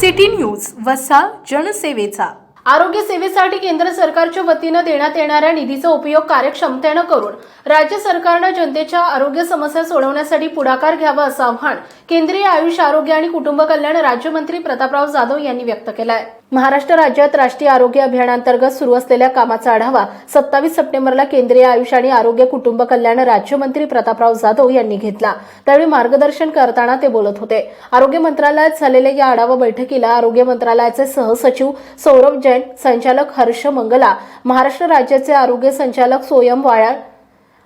City news वसा जनसेवेचा. आरोग्य सेवेसाठी केंद्र सरकारच्या वतीनं देण्यात येणाऱ्या निधीचा उपयोग कार्यक्षमतेनं करून राज्य सरकारनं जनतेच्या आरोग्य समस्या सोडवण्यासाठी पुढाकार घ्यावा असं आव्हान केंद्रीय आयुष आरोग्य आणि कुटुंब कल्याण राज्यमंत्री प्रतापराव जाधव यांनी व्यक्त केलं आहे महाराष्ट्र राज्यात राष्ट्रीय आरोग्य अभियानांतर्गत सुरू असलेल्या कामाचा आढावा सत्तावीस सप्टेंबरला केंद्रीय आयुष आणि आरोग्य कुटुंब कल्याण राज्यमंत्री प्रतापराव जाधव यांनी घेतला. त्यावेळी मार्गदर्शन करताना ते बोलत होते. आरोग्य मंत्रालयात झालेल्या या आढावा बैठकीला आरोग्य मंत्रालयाचे सहसचिव सौरभ जैन संचालक हर्ष मंगला महाराष्ट्र राज्याचे आरोग्य संचालक सोयम वायाळ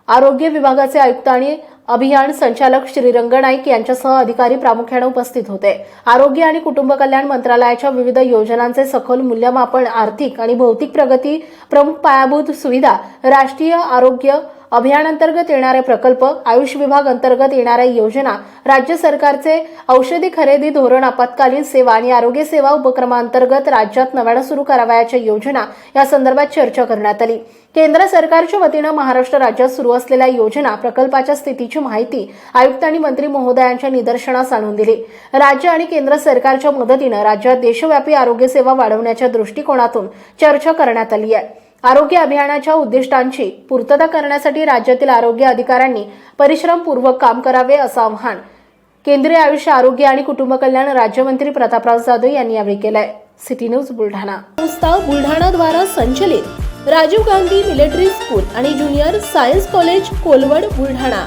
आरोग्य विभागाचे आयुक्त आणि अभियान संचालक श्रीरंग नाईक यांच्यासह अधिकारी प्रामुख्याने उपस्थित होते. आरोग्य आणि कुटुंब कल्याण मंत्रालयाच्या विविध योजनांचे सखोल मूल्यमापन आर्थिक आणि भौतिक प्रगती प्रमुख पायाभूत सुविधा राष्ट्रीय आरोग्य अभियानांतर्गत येणारे प्रकल्प आयुष विभाग अंतर्गत येणाऱ्या योजना राज्य सरकारचे औषधी खरेदी धोरण आपत्कालीन सेवा आणि आरोग्य सेवा उपक्रमांतर्गत राज्यात नव्यानं सुरू करावयाच्या योजना या संदर्भात चर्चा करण्यात आली. केंद्र सरकारच्या वतीनं महाराष्ट्र राज्यात सुरू असलेल्या योजना प्रकल्पाच्या स्थितीची माहिती आयुक्त आणि मंत्री महोदयांच्या निदर्शनास आणून दिली. राज्य आणि केंद्र सरकारच्या मदतीनं राज्यात देशव्यापी आरोग्य सेवा वाढवण्याच्या दृष्टिकोनातून चर्चा करण्यात आली आहे. आरोग्य अभियानाच्या उद्दिष्टांची पूर्तता करण्यासाठी राज्यातील आरोग्य अधिकाऱ्यांनी परिश्रमपूर्वक काम करावे असं आव्हान केंद्रीय आयुष्य आरोग्य आणि कुटुंब कल्याण राज्यमंत्री प्रतापराव जाधव यांनी यावेळी केलंय. City news Buldhana. संस्था बुलढाणाद्वारा संचलित राजीव गांधी मिलिटरी स्कूल आणि junior science college Kolwad Buldhana.